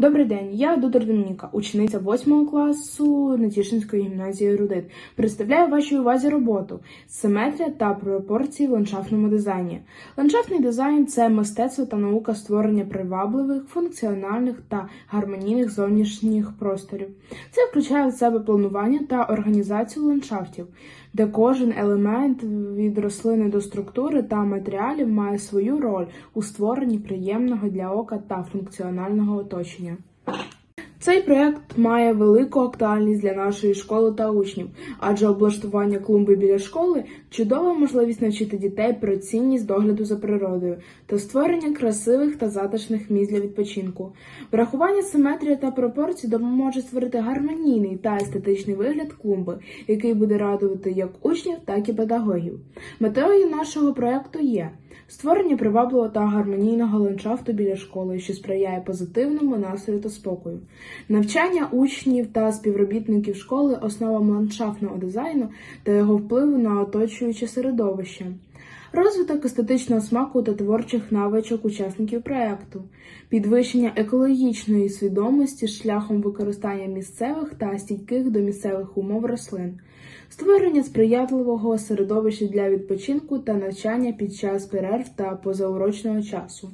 Добрий день, я Дудар Домініка, учениця 8 класу Нетішинської гімназії Рудит. Представляю вашій увазі роботу симетрія та пропорції в ландшафтному дизайні. Ландшафтний дизайн це мистецтво та наука створення привабливих, функціональних та гармонійних зовнішніх просторів. Це включає в себе планування та організацію ландшафтів, де кожен елемент від рослини до структури та матеріалів має свою роль у створенні приємного для ока та функціонального оточення. Цей проект має велику актуальність для нашої школи та учнів, адже облаштування клумби біля школи чудова можливість навчити дітей про цінність догляду за природою та створення красивих та затишних місць для відпочинку. Врахування симетрії та пропорцій допоможе створити гармонійний та естетичний вигляд клумби, який буде радувати як учнів, так і педагогів. Метою нашого проекту є створення привабливого та гармонійного ландшафту біля школи, що сприяє позитивному настрою та спокою. Навчання учнів та співробітників школи основам ландшафтного дизайну та його впливу на оточуюче середовище. Розвиток естетичного смаку та творчих навичок учасників проекту, підвищення екологічної свідомості шляхом використання місцевих та стійких до місцевих умов рослин, створення сприятливого середовища для відпочинку та навчання під час перерв та позаурочного часу.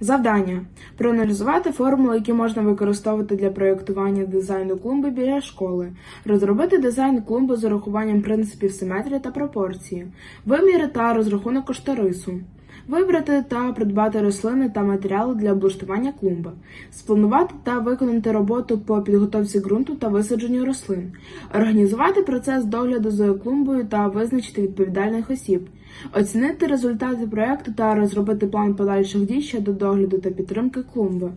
Завдання: проаналізувати формули, які можна використовувати для проєктування дизайну клумби біля школи, розробити дизайн клумби з урахуванням принципів симетрії та пропорції, виміри та розрахунок кошторису, вибрати та придбати рослини та матеріали для облаштування клумби, спланувати та виконати роботу по підготовці ґрунту та висадженню рослин, організувати процес догляду за клумбою та визначити відповідальних осіб. Оцінити результати проекту та розробити план подальших дій щодо догляду та підтримки клумби.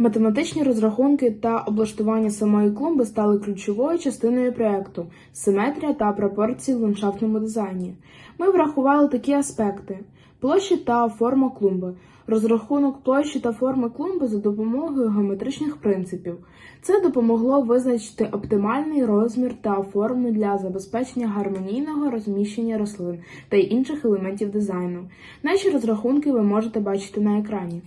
Математичні розрахунки та облаштування самої клумби стали ключовою частиною проекту симетрія та пропорції в ландшафтному дизайні. Ми врахували такі аспекти: площі та форма клумби, розрахунок площі та форми клумби за допомогою геометричних принципів. Це допомогло визначити оптимальний розмір та форму для забезпечення гармонійного розміщення рослин та інших елементів дизайну. Наші розрахунки ви можете бачити на екрані.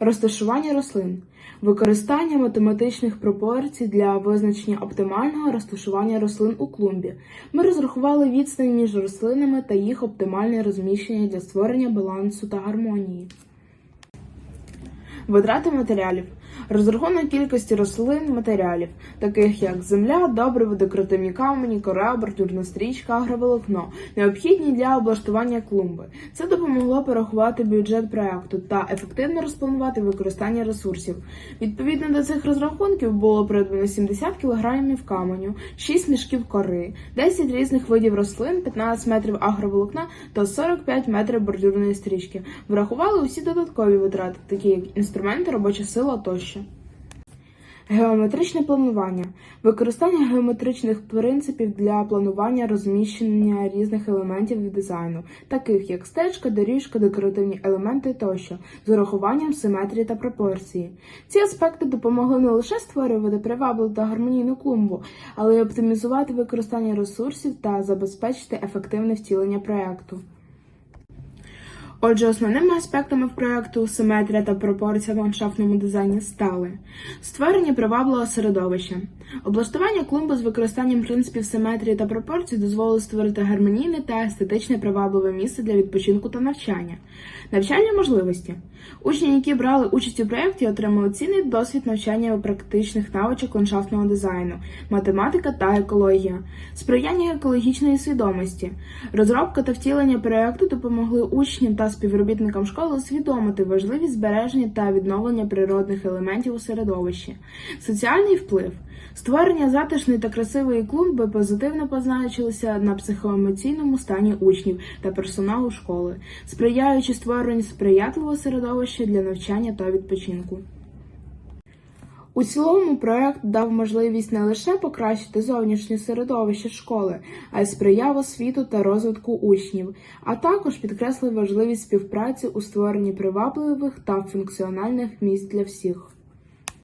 Розташування рослин. Використання математичних пропорцій для визначення оптимального розташування рослин у клумбі. Ми розрахували відстань між рослинами та їх оптимальне розміщення для створення балансу та гармонії. Витрати матеріалів. Розрахунок кількості рослин матеріалів, таких як земля, добриво, декоративні камені, кора, бордюрна стрічка, агроволокно, необхідні для облаштування клумби. Це допомогло порахувати бюджет проекту та ефективно розпланувати використання ресурсів. Відповідно до цих розрахунків було придбано 70 кг каменю, 6 мішків кори, 10 різних видів рослин, 15 метрів агроволокна та 45 метрів бордюрної стрічки. Врахували усі додаткові витрати, такі як інструменти, робоча сила тощо. Геометричне планування використання геометричних принципів для планування розміщення різних елементів дизайну, таких як стежка, доріжка, декоративні елементи тощо, з урахуванням симетрії та пропорції. Ці аспекти допомогли не лише створювати привабливу та гармонійну клумбу, але й оптимізувати використання ресурсів та забезпечити ефективне втілення проекту. Отже, основними аспектами в проекту симетрія та пропорція в ландшафтному дизайні стали створення привабливого середовища. Облаштування клумби з використанням принципів симетрії та пропорцій дозволило створити гармонійне та естетичне привабливе місце для відпочинку та навчання, навчальні можливості. Учні, які брали участь у проєкті, отримали цінний досвід навчання у практичних навичок ландшафтного дизайну, математика та екологія, сприяння екологічної свідомості, розробка та втілення проєкту допомогли учням та співробітникам школи усвідомити важливість збереження та відновлення природних елементів у середовищі, соціальний вплив. Створення затишної та красивої клумби позитивно позначилося на психоемоційному стані учнів та персоналу школи, сприяючи створенню сприятливого середовища для навчання та відпочинку. У цілому проект дав можливість не лише покращити зовнішнє середовище школи, а й сприяв освіту та розвитку учнів, а також підкреслив важливість співпраці у створенні привабливих та функціональних місць для всіх.